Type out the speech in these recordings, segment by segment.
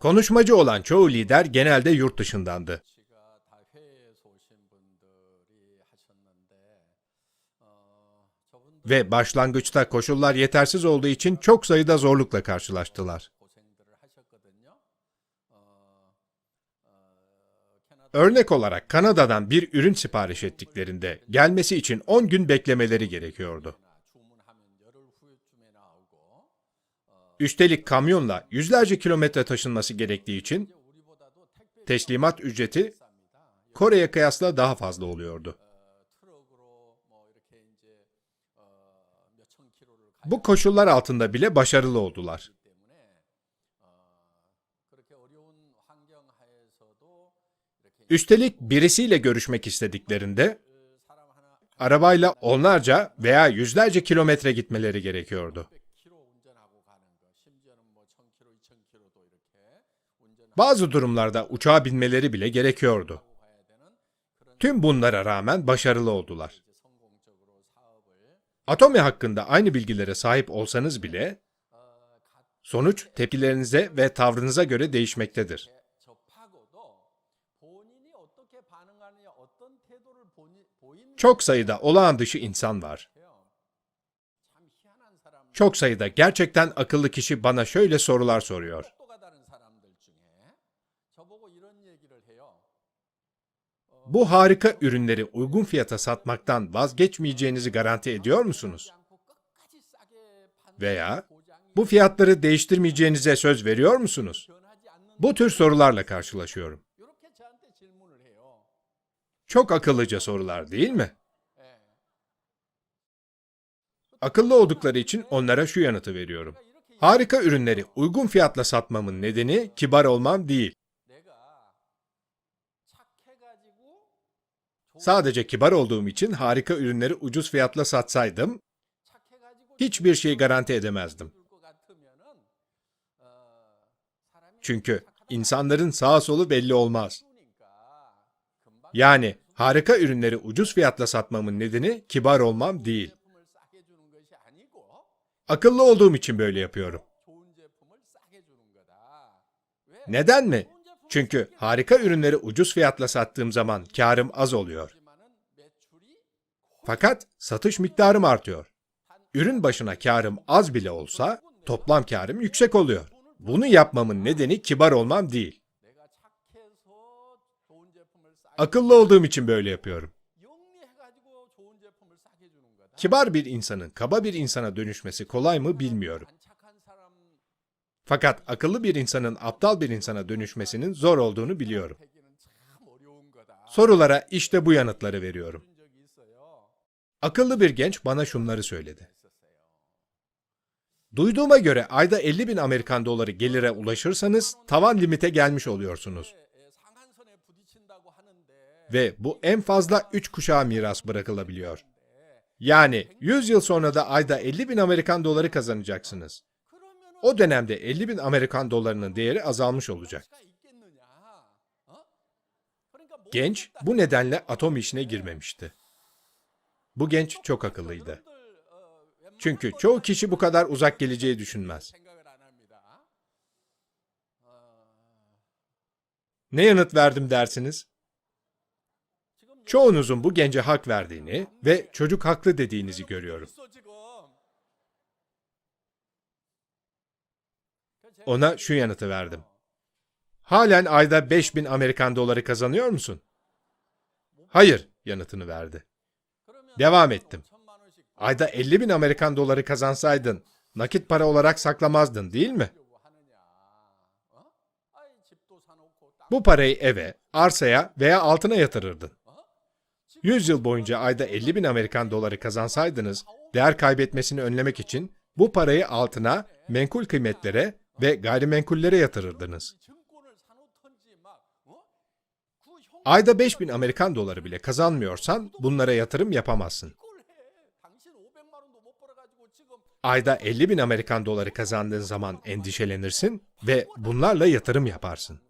Konuşmacı olan çoğu lider genelde yurt dışındandı. Ve başlangıçta koşullar yetersiz olduğu için çok sayıda zorlukla karşılaştılar. Örnek olarak Kanada'dan bir ürün sipariş ettiklerinde gelmesi için 10 gün beklemeleri gerekiyordu. Üstelik kamyonla yüzlerce kilometre taşınması gerektiği için teslimat ücreti Kore'ye kıyasla daha fazla oluyordu. Bu koşullar altında bile başarılı oldular. Üstelik birisiyle görüşmek istediklerinde arabayla onlarca veya yüzlerce kilometre gitmeleri gerekiyordu. Bazı durumlarda uçağa binmeleri bile gerekiyordu. Tüm bunlara rağmen başarılı oldular. Atomi hakkında aynı bilgilere sahip olsanız bile sonuç tepkilerinize ve tavrınıza göre değişmektedir. Çok sayıda olağan dışı insan var. Çok sayıda gerçekten akıllı kişi bana şöyle sorular soruyor. Bu harika ürünleri uygun fiyata satmaktan vazgeçmeyeceğinizi garanti ediyor musunuz? Veya bu fiyatları değiştirmeyeceğinize söz veriyor musunuz? Bu tür sorularla karşılaşıyorum. Çok akıllıca sorular değil mi? Akıllı oldukları için onlara şu yanıtı veriyorum. Harika ürünleri uygun fiyatla satmamın nedeni kibar olmam değil. Sadece kibar olduğum için harika ürünleri ucuz fiyatla satsaydım, hiçbir şey garanti edemezdim. Çünkü insanların sağ solu belli olmaz. Yani harika ürünleri ucuz fiyatla satmamın nedeni kibar olmam değil. Akıllı olduğum için böyle yapıyorum. Neden mi? Çünkü harika ürünleri ucuz fiyatla sattığım zaman karım az oluyor. Fakat satış miktarım artıyor. Ürün başına karım az bile olsa toplam karım yüksek oluyor. Bunu yapmamın nedeni kibar olmam değil. Akıllı olduğum için böyle yapıyorum. Kibar bir insanın kaba bir insana dönüşmesi kolay mı bilmiyorum. Fakat akıllı bir insanın aptal bir insana dönüşmesinin zor olduğunu biliyorum. Sorulara işte bu yanıtları veriyorum. Akıllı bir genç bana şunları söyledi. Duyduğuma göre ayda 50 bin Amerikan doları gelire ulaşırsanız tavan limite gelmiş oluyorsunuz. Ve bu en fazla 3 kuşağa miras bırakılabiliyor. Yani 100 yıl sonra da ayda 50 bin Amerikan doları kazanacaksınız. O dönemde 50 bin Amerikan dolarının değeri azalmış olacak. Genç bu nedenle atom işine girmemişti. Bu genç çok akıllıydı. Çünkü çoğu kişi bu kadar uzak geleceği düşünmez. Ne yanıt verdim dersiniz? Çoğunuzun bu gence hak verdiğini ve çocuk haklı dediğinizi görüyorum. Ona şu yanıtı verdim. Halen ayda 5000 Amerikan doları kazanıyor musun? Hayır yanıtını verdi. Devam ettim. Ayda 50 bin Amerikan doları kazansaydın nakit para olarak saklamazdın değil mi? Bu parayı eve, arsaya veya altına yatırırdın. 100 yıl boyunca ayda 50 bin Amerikan doları kazansaydınız, değer kaybetmesini önlemek için bu parayı altına, menkul kıymetlere ve gayrimenkullere yatırırdınız. Ayda 5000 Amerikan doları bile kazanmıyorsan bunlara yatırım yapamazsın. Ayda 50 bin Amerikan doları kazandığın zaman endişelenirsin ve bunlarla yatırım yaparsın.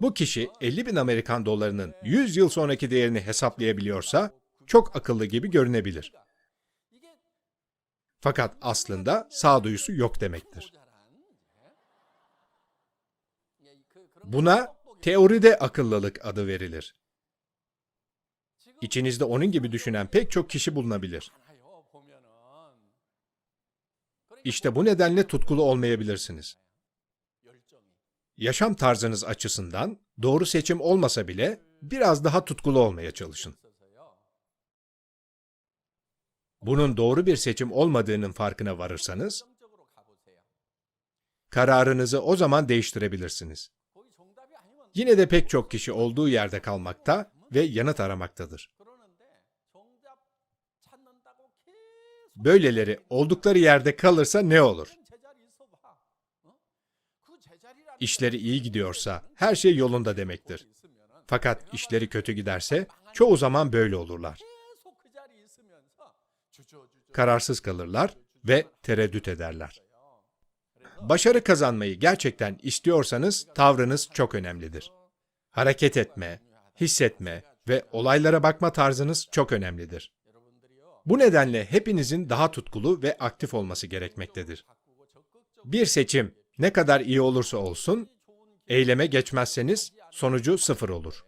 Bu kişi 50 bin Amerikan dolarının 100 yıl sonraki değerini hesaplayabiliyorsa çok akıllı gibi görünebilir. Fakat aslında sağduyusu yok demektir. Buna teoride akıllılık adı verilir. İçinizde onun gibi düşünen pek çok kişi bulunabilir. İşte bu nedenle tutkulu olmayabilirsiniz. Yaşam tarzınız açısından doğru seçim olmasa bile biraz daha tutkulu olmaya çalışın. Bunun doğru bir seçim olmadığının farkına varırsanız, kararınızı o zaman değiştirebilirsiniz. Yine de pek çok kişi olduğu yerde kalmakta ve yanıt aramaktadır. Böyleleri oldukları yerde kalırsa ne olur? İşleri iyi gidiyorsa her şey yolunda demektir. Fakat işleri kötü giderse çoğu zaman böyle olurlar. Kararsız kalırlar ve tereddüt ederler. Başarı kazanmayı gerçekten istiyorsanız tavrınız çok önemlidir. Hareket etme, hissetme ve olaylara bakma tarzınız çok önemlidir. Bu nedenle hepinizin daha tutkulu ve aktif olması gerekmektedir. Bir seçim ne kadar iyi olursa olsun, eyleme geçmezseniz sonucu sıfır olur.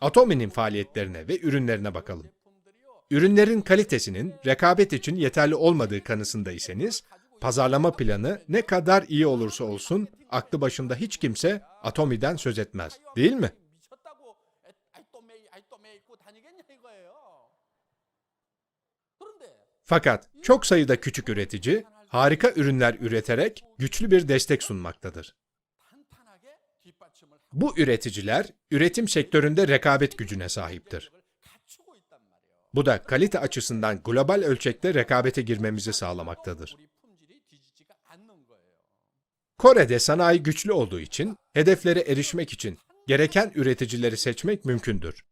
Atomi'nin faaliyetlerine ve ürünlerine bakalım. Ürünlerin kalitesinin rekabet için yeterli olmadığı kanısındaysanız, pazarlama planı ne kadar iyi olursa olsun aklı başında hiç kimse Atomi'den söz etmez. Değil mi? Fakat çok sayıda küçük üretici harika ürünler üreterek güçlü bir destek sunmaktadır. Bu üreticiler üretim sektöründe rekabet gücüne sahiptir. Bu da kalite açısından global ölçekte rekabete girmemizi sağlamaktadır. Kore'de sanayi güçlü olduğu için hedeflere erişmek için gereken üreticileri seçmek mümkündür.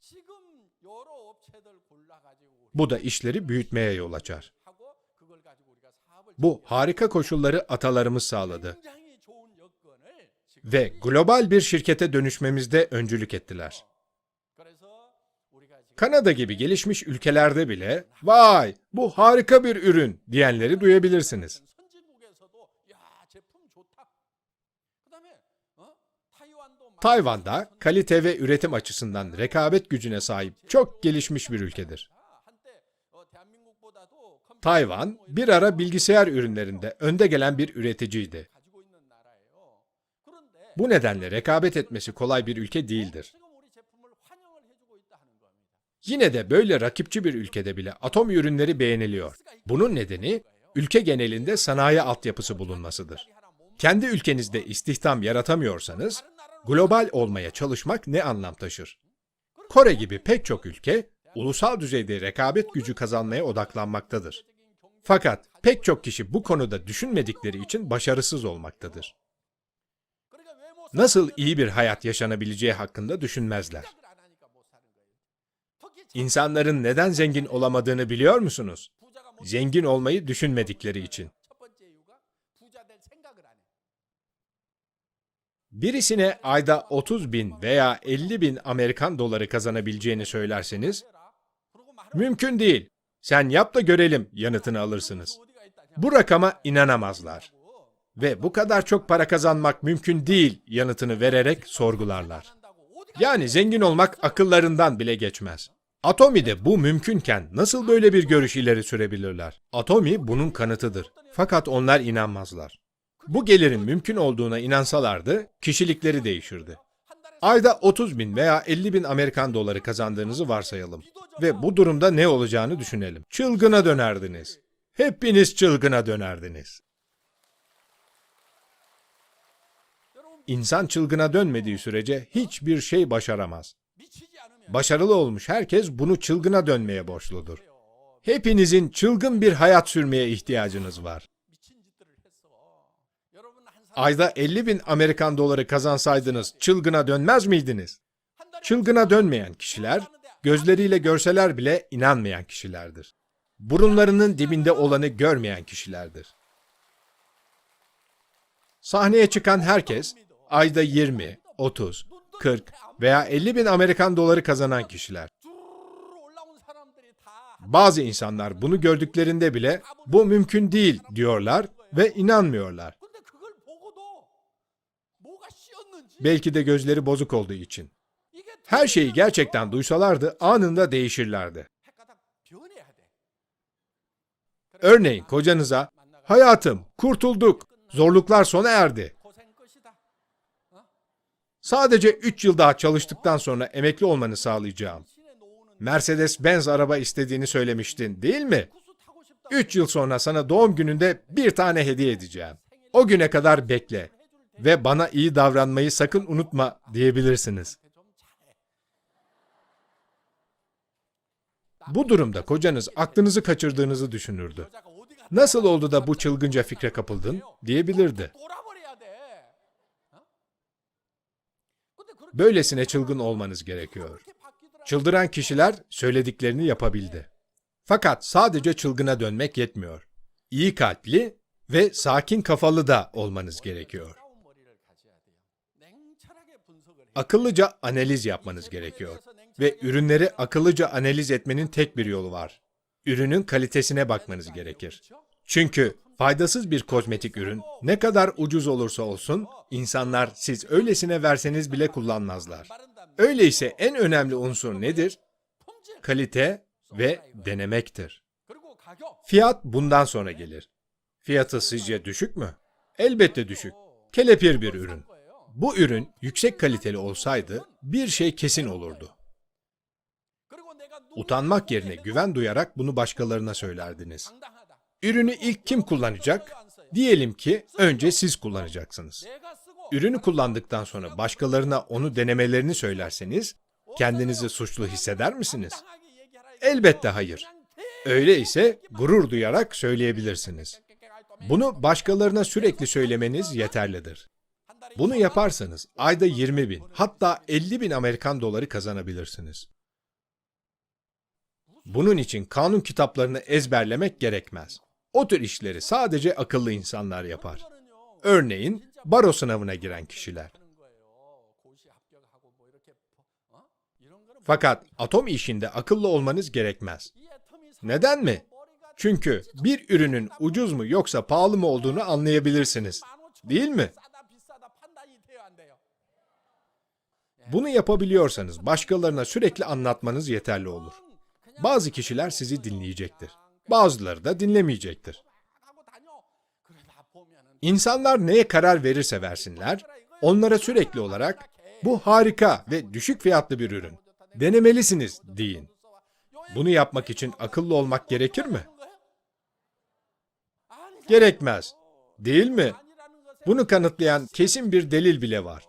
Bu da işleri büyütmeye yol açar. Bu harika koşulları atalarımız sağladı ve global bir şirkete dönüşmemizde öncülük ettiler. Kanada gibi gelişmiş ülkelerde bile vay bu harika bir ürün diyenleri duyabilirsiniz. Tayvan'da kalite ve üretim açısından rekabet gücüne sahip çok gelişmiş bir ülkedir. Tayvan bir ara bilgisayar ürünlerinde önde gelen bir üreticiydi. Bu nedenle rekabet etmesi kolay bir ülke değildir. Yine de böyle rakipçi bir ülkede bile atom ürünleri beğeniliyor. Bunun nedeni ülke genelinde sanayi altyapısı bulunmasıdır. Kendi ülkenizde istihdam yaratamıyorsanız, global olmaya çalışmak ne anlam taşır? Kore gibi pek çok ülke, ulusal düzeyde rekabet gücü kazanmaya odaklanmaktadır. Fakat pek çok kişi bu konuda düşünmedikleri için başarısız olmaktadır. Nasıl iyi bir hayat yaşanabileceği hakkında düşünmezler. İnsanların neden zengin olamadığını biliyor musunuz? Zengin olmayı düşünmedikleri için. Birisine ayda 30 bin veya 50 bin Amerikan doları kazanabileceğini söylerseniz, mümkün değil, sen yap da görelim yanıtını alırsınız. Bu rakama inanamazlar ve bu kadar çok para kazanmak mümkün değil yanıtını vererek sorgularlar. Yani zengin olmak akıllarından bile geçmez. Atomi'de bu mümkünken nasıl böyle bir görüş ileri sürebilirler? Atomi bunun kanıtıdır. Fakat onlar inanmazlar. Bu gelirin mümkün olduğuna inansalardı, kişilikleri değişirdi. Ayda 30 bin veya 50 bin Amerikan doları kazandığınızı varsayalım ve bu durumda ne olacağını düşünelim. Çılgına dönerdiniz. Hepiniz çılgına dönerdiniz. İnsan çılgına dönmediği sürece hiçbir şey başaramaz. Başarılı olmuş herkes bunu çılgına dönmeye borçludur. Hepinizin çılgın bir hayat sürmeye ihtiyacınız var ayda 50 bin Amerikan doları kazansaydınız çılgına dönmez miydiniz? Çılgına dönmeyen kişiler, gözleriyle görseler bile inanmayan kişilerdir. Burunlarının dibinde olanı görmeyen kişilerdir. Sahneye çıkan herkes ayda 20, 30, 40 veya 50 bin Amerikan doları kazanan kişiler. Bazı insanlar bunu gördüklerinde bile bu mümkün değil diyorlar ve inanmıyorlar. Belki de gözleri bozuk olduğu için. Her şeyi gerçekten duysalardı anında değişirlerdi. Örneğin kocanıza hayatım kurtulduk zorluklar sona erdi. Sadece 3 yıl daha çalıştıktan sonra emekli olmanı sağlayacağım. Mercedes-Benz araba istediğini söylemiştin değil mi? 3 yıl sonra sana doğum gününde bir tane hediye edeceğim. O güne kadar bekle ve bana iyi davranmayı sakın unutma diyebilirsiniz. Bu durumda kocanız aklınızı kaçırdığınızı düşünürdü. Nasıl oldu da bu çılgınca fikre kapıldın diyebilirdi. Böylesine çılgın olmanız gerekiyor. Çıldıran kişiler söylediklerini yapabildi. Fakat sadece çılgına dönmek yetmiyor. İyi kalpli ve sakin kafalı da olmanız gerekiyor. Akıllıca analiz yapmanız gerekiyor ve ürünleri akıllıca analiz etmenin tek bir yolu var. Ürünün kalitesine bakmanız gerekir. Çünkü faydasız bir kozmetik ürün ne kadar ucuz olursa olsun insanlar siz öylesine verseniz bile kullanmazlar. Öyleyse en önemli unsur nedir? Kalite ve denemektir. Fiyat bundan sonra gelir. Fiyatı sizce düşük mü? Elbette düşük. Kelepir bir ürün. Bu ürün yüksek kaliteli olsaydı bir şey kesin olurdu. Utanmak yerine güven duyarak bunu başkalarına söylerdiniz. Ürünü ilk kim kullanacak? Diyelim ki önce siz kullanacaksınız. Ürünü kullandıktan sonra başkalarına onu denemelerini söylerseniz kendinizi suçlu hisseder misiniz? Elbette hayır. Öyleyse gurur duyarak söyleyebilirsiniz. Bunu başkalarına sürekli söylemeniz yeterlidir. Bunu yaparsanız ayda 20 bin hatta 50 bin Amerikan doları kazanabilirsiniz. Bunun için kanun kitaplarını ezberlemek gerekmez. O tür işleri sadece akıllı insanlar yapar. Örneğin baro sınavına giren kişiler. Fakat atom işinde akıllı olmanız gerekmez. Neden mi? Çünkü bir ürünün ucuz mu yoksa pahalı mı olduğunu anlayabilirsiniz. Değil mi? Bunu yapabiliyorsanız başkalarına sürekli anlatmanız yeterli olur. Bazı kişiler sizi dinleyecektir. Bazıları da dinlemeyecektir. İnsanlar neye karar verirse versinler, onlara sürekli olarak bu harika ve düşük fiyatlı bir ürün. Denemelisiniz deyin. Bunu yapmak için akıllı olmak gerekir mi? Gerekmez. Değil mi? Bunu kanıtlayan kesin bir delil bile var.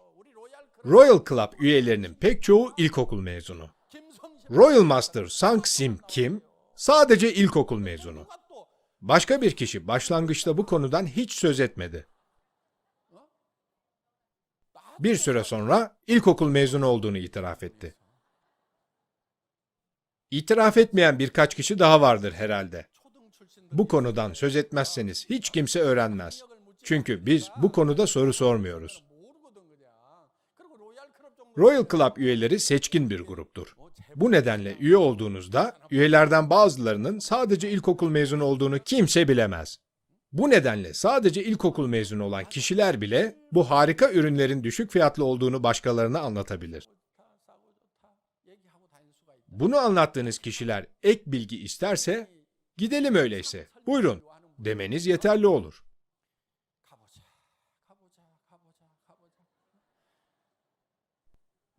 Royal Club üyelerinin pek çoğu ilkokul mezunu. Royal Master Sang Sim Kim sadece ilkokul mezunu. Başka bir kişi başlangıçta bu konudan hiç söz etmedi. Bir süre sonra ilkokul mezunu olduğunu itiraf etti. İtiraf etmeyen birkaç kişi daha vardır herhalde. Bu konudan söz etmezseniz hiç kimse öğrenmez. Çünkü biz bu konuda soru sormuyoruz. Royal Club üyeleri seçkin bir gruptur. Bu nedenle üye olduğunuzda üyelerden bazılarının sadece ilkokul mezunu olduğunu kimse bilemez. Bu nedenle sadece ilkokul mezunu olan kişiler bile bu harika ürünlerin düşük fiyatlı olduğunu başkalarına anlatabilir. Bunu anlattığınız kişiler ek bilgi isterse gidelim öyleyse. Buyurun demeniz yeterli olur.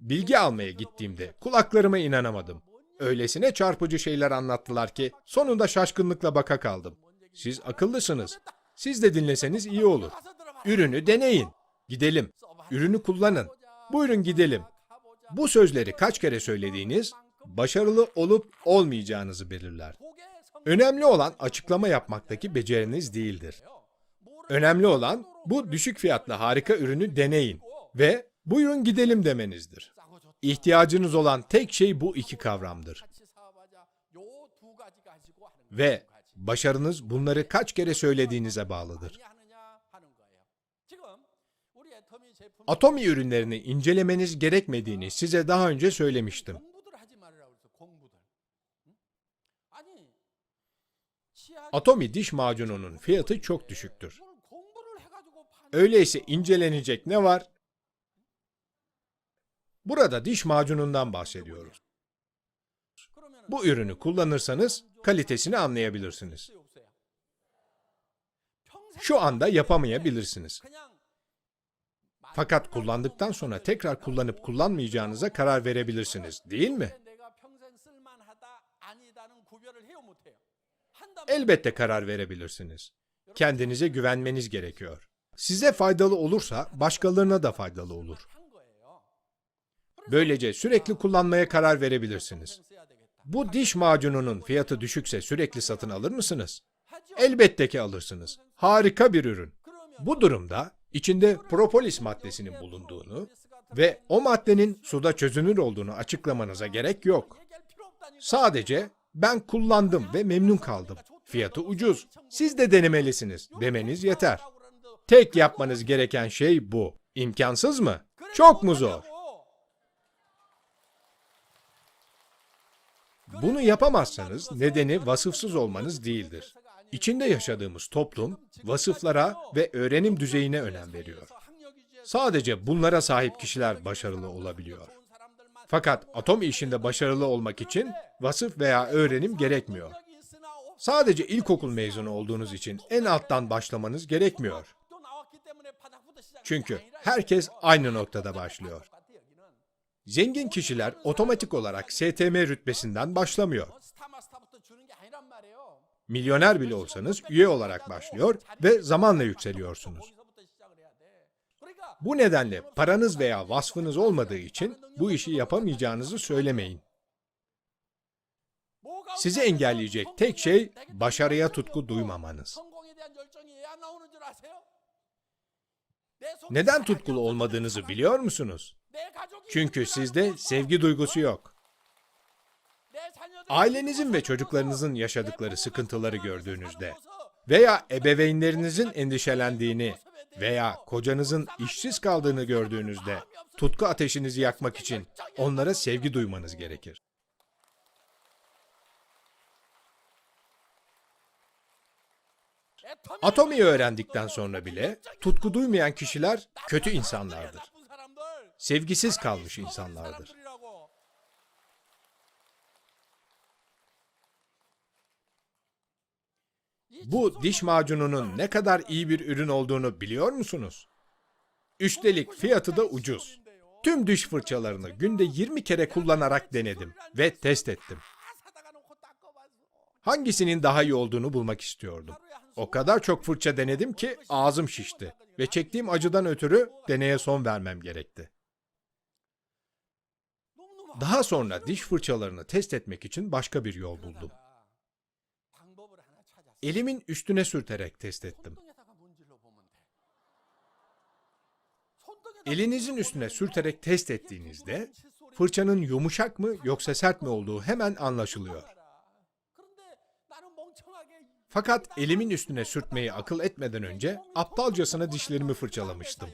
Bilgi almaya gittiğimde kulaklarıma inanamadım. Öylesine çarpıcı şeyler anlattılar ki sonunda şaşkınlıkla baka kaldım. Siz akıllısınız. Siz de dinleseniz iyi olur. Ürünü deneyin. Gidelim. Ürünü kullanın. Buyurun gidelim. Bu sözleri kaç kere söylediğiniz başarılı olup olmayacağınızı belirler. Önemli olan açıklama yapmaktaki beceriniz değildir. Önemli olan bu düşük fiyatlı harika ürünü deneyin ve buyurun gidelim demenizdir. İhtiyacınız olan tek şey bu iki kavramdır. Ve başarınız bunları kaç kere söylediğinize bağlıdır. Atomi ürünlerini incelemeniz gerekmediğini size daha önce söylemiştim. Atomi diş macununun fiyatı çok düşüktür. Öyleyse incelenecek ne var? Burada diş macunundan bahsediyoruz. Bu ürünü kullanırsanız kalitesini anlayabilirsiniz. Şu anda yapamayabilirsiniz. Fakat kullandıktan sonra tekrar kullanıp kullanmayacağınıza karar verebilirsiniz, değil mi? Elbette karar verebilirsiniz. Kendinize güvenmeniz gerekiyor. Size faydalı olursa başkalarına da faydalı olur. Böylece sürekli kullanmaya karar verebilirsiniz. Bu diş macununun fiyatı düşükse sürekli satın alır mısınız? Elbette ki alırsınız. Harika bir ürün. Bu durumda içinde propolis maddesinin bulunduğunu ve o maddenin suda çözünür olduğunu açıklamanıza gerek yok. Sadece ben kullandım ve memnun kaldım. Fiyatı ucuz. Siz de denemelisiniz demeniz yeter. Tek yapmanız gereken şey bu. İmkansız mı? Çok mu zor? Bunu yapamazsanız nedeni vasıfsız olmanız değildir. İçinde yaşadığımız toplum vasıflara ve öğrenim düzeyine önem veriyor. Sadece bunlara sahip kişiler başarılı olabiliyor. Fakat atom işinde başarılı olmak için vasıf veya öğrenim gerekmiyor. Sadece ilkokul mezunu olduğunuz için en alttan başlamanız gerekmiyor. Çünkü herkes aynı noktada başlıyor. Zengin kişiler otomatik olarak STM rütbesinden başlamıyor. Milyoner bile olsanız üye olarak başlıyor ve zamanla yükseliyorsunuz. Bu nedenle paranız veya vasfınız olmadığı için bu işi yapamayacağınızı söylemeyin. Sizi engelleyecek tek şey başarıya tutku duymamanız. Neden tutkulu olmadığınızı biliyor musunuz? Çünkü sizde sevgi duygusu yok. Ailenizin ve çocuklarınızın yaşadıkları sıkıntıları gördüğünüzde veya ebeveynlerinizin endişelendiğini veya kocanızın işsiz kaldığını gördüğünüzde tutku ateşinizi yakmak için onlara sevgi duymanız gerekir. Atomiyi öğrendikten sonra bile tutku duymayan kişiler kötü insanlardır. Sevgisiz kalmış insanlardır. Bu diş macununun ne kadar iyi bir ürün olduğunu biliyor musunuz? Üstelik fiyatı da ucuz. Tüm diş fırçalarını günde 20 kere kullanarak denedim ve test ettim. Hangisinin daha iyi olduğunu bulmak istiyordum. O kadar çok fırça denedim ki ağzım şişti ve çektiğim acıdan ötürü deneye son vermem gerekti. Daha sonra diş fırçalarını test etmek için başka bir yol buldum. Elimin üstüne sürterek test ettim. Elinizin üstüne sürterek test ettiğinizde fırçanın yumuşak mı yoksa sert mi olduğu hemen anlaşılıyor. Fakat elimin üstüne sürtmeyi akıl etmeden önce aptalcasına dişlerimi fırçalamıştım.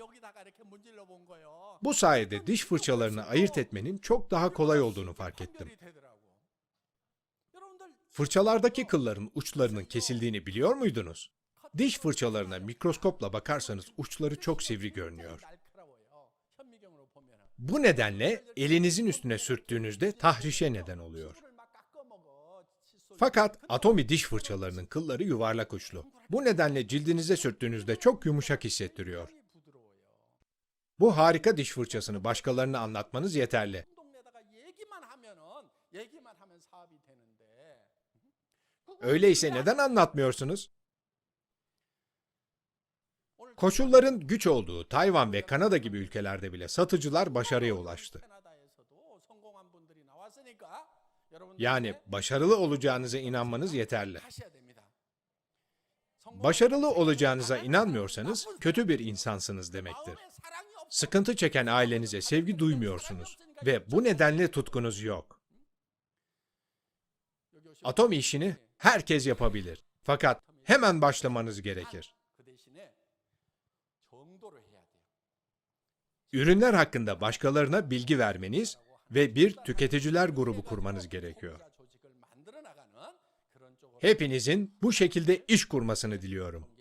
Bu sayede diş fırçalarını ayırt etmenin çok daha kolay olduğunu fark ettim. Fırçalardaki kılların uçlarının kesildiğini biliyor muydunuz? Diş fırçalarına mikroskopla bakarsanız uçları çok sivri görünüyor. Bu nedenle elinizin üstüne sürttüğünüzde tahrişe neden oluyor. Fakat atomi diş fırçalarının kılları yuvarlak uçlu. Bu nedenle cildinize sürttüğünüzde çok yumuşak hissettiriyor. Bu harika diş fırçasını başkalarına anlatmanız yeterli. Öyleyse neden anlatmıyorsunuz? Koşulların güç olduğu Tayvan ve Kanada gibi ülkelerde bile satıcılar başarıya ulaştı. Yani başarılı olacağınıza inanmanız yeterli. Başarılı olacağınıza inanmıyorsanız kötü bir insansınız demektir. Sıkıntı çeken ailenize sevgi duymuyorsunuz ve bu nedenle tutkunuz yok. Atom işini herkes yapabilir. Fakat hemen başlamanız gerekir. Ürünler hakkında başkalarına bilgi vermeniz ve bir tüketiciler grubu kurmanız gerekiyor. Hepinizin bu şekilde iş kurmasını diliyorum.